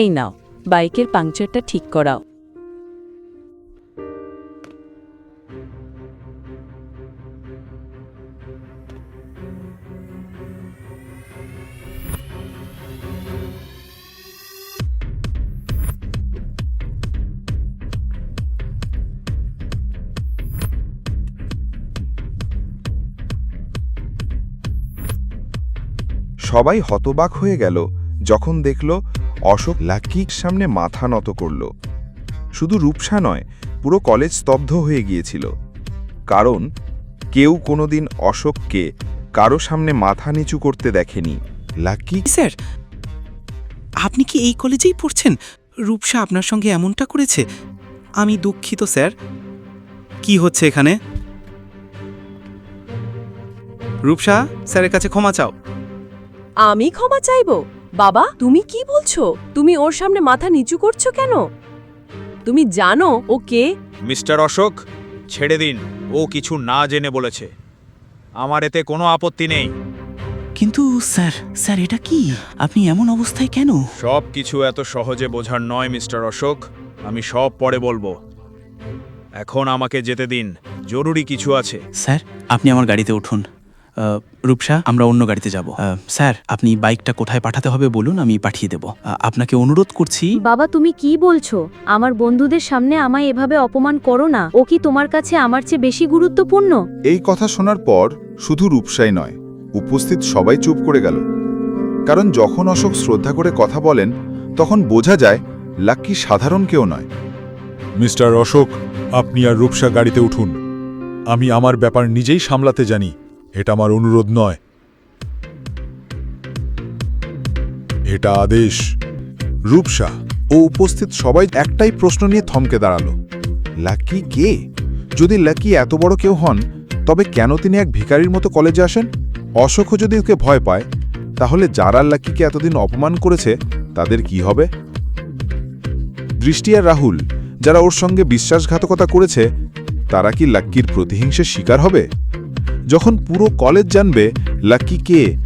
এই নাও বাইকের পাংচারটা ঠিক করাও। সবাই হতবাক হয়ে গেল যখন দেখল অশোক লাকির সামনে মাথা নত করল। শুধু রূপসা নয় পুরো কলেজ স্তব্ধ হয়ে গিয়েছিল। কারণ কেউ কোনোদিন অশোককে কারও সামনে মাথা নিচু করতে দেখেনি। লাকি স্যার আপনি কি এই কলেজেই পড়ছেন? রূপসা আপনার সঙ্গে এমনটা করেছে? আমি দুঃখিত স্যার। কি হচ্ছে এখানে? রূপসা স্যারের কাছে ক্ষমা চাও। আমি ক্ষমা চাইব? বাবা তুমি কি বলছো? তুমি ওর সামনে মাথা নিচু করছ কেন? তুমি জানো ও কে? মিস্টার অশোক ছেড়ে দিন। ও কিছু না জেনে বলেছে। আমার এতে কোনো আপত্তি নেই। কিন্তু স্যার স্যার এটা কি? আপনি এমন অবস্থায় কেন? সব কিছু এত সহজে বোঝার নয় মিস্টার অশোক। আমি সব পরে বলব। এখন আমাকে যেতে দিন। জরুরি কিছু আছে। স্যার আপনি আমার গাড়িতে উঠুন। রূপসা আমরা অন্য গাড়িতে যাব। স্যার আপনি বাইকটা কোথায় পাঠাতে হবে বলুন আমি পাঠিয়ে দেব। আপনাকে অনুরোধ করছি বাবা তুমি কি বলছো? আমার বন্ধুদের সামনে আমায় এভাবে অপমান করো না। ও কি তোমার কাছে আমার চেয়ে বেশি গুরুত্বপূর্ণ? এই কথা শোনার পর শুধু রূপসাই নয় উপস্থিত সবাই চুপ করে গেল। কারণ যখন অশোক শ্রদ্ধা করে কথা বলেন তখন বোঝা যায় লাক্কি সাধারণ কেউ নয়। মিস্টার অশোক আপনি আর রূপসা গাড়িতে উঠুন। আমি আমার ব্যাপার নিজেই সামলাতে জানি। এটা আমার অনুরোধ নয়। এটা আদেশ। রূপসা ও উপস্থিত সবাই একটাই প্রশ্ন নিয়ে থমকে দাঁড়াল। লাক্কি কে? যদি লাকি এত বড় কেউ হন, তবে কেন তিনি এক ভিখারির মতো কলেজে আসেন? অশোকও যদি ওকে ভয় পায়, তাহলে যারা লাক্কিকে এতদিন অপমান করেছে, তাদের কি হবে? দৃষ্টি আর রাহুল, যারা ওর সঙ্গে বিশ্বাসঘাতকতা করেছে, তারা কি লাক্কির প্রতিহিংসের শিকার হবে? যখন পুরো কলেজ জানবে, লাকি কে?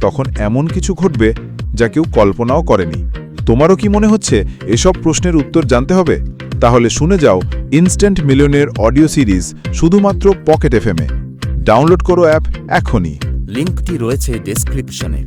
তখন এমন কিছু ঘটবে যা কেউ কল্পনাও করেনি। তোমারও কি মনে হচ্ছে এসব প্রশ্নের উত্তর জানতে হবে? তাহলে শুনে যাও ইনস্ট্যান্ট মিলিয়নের অডিও সিরিজ শুধুমাত্র পকেট এফএমে ডাউনলোড করো অ্যাপ এখনই। লিঙ্কটি রয়েছে ডেসক্রিপশনে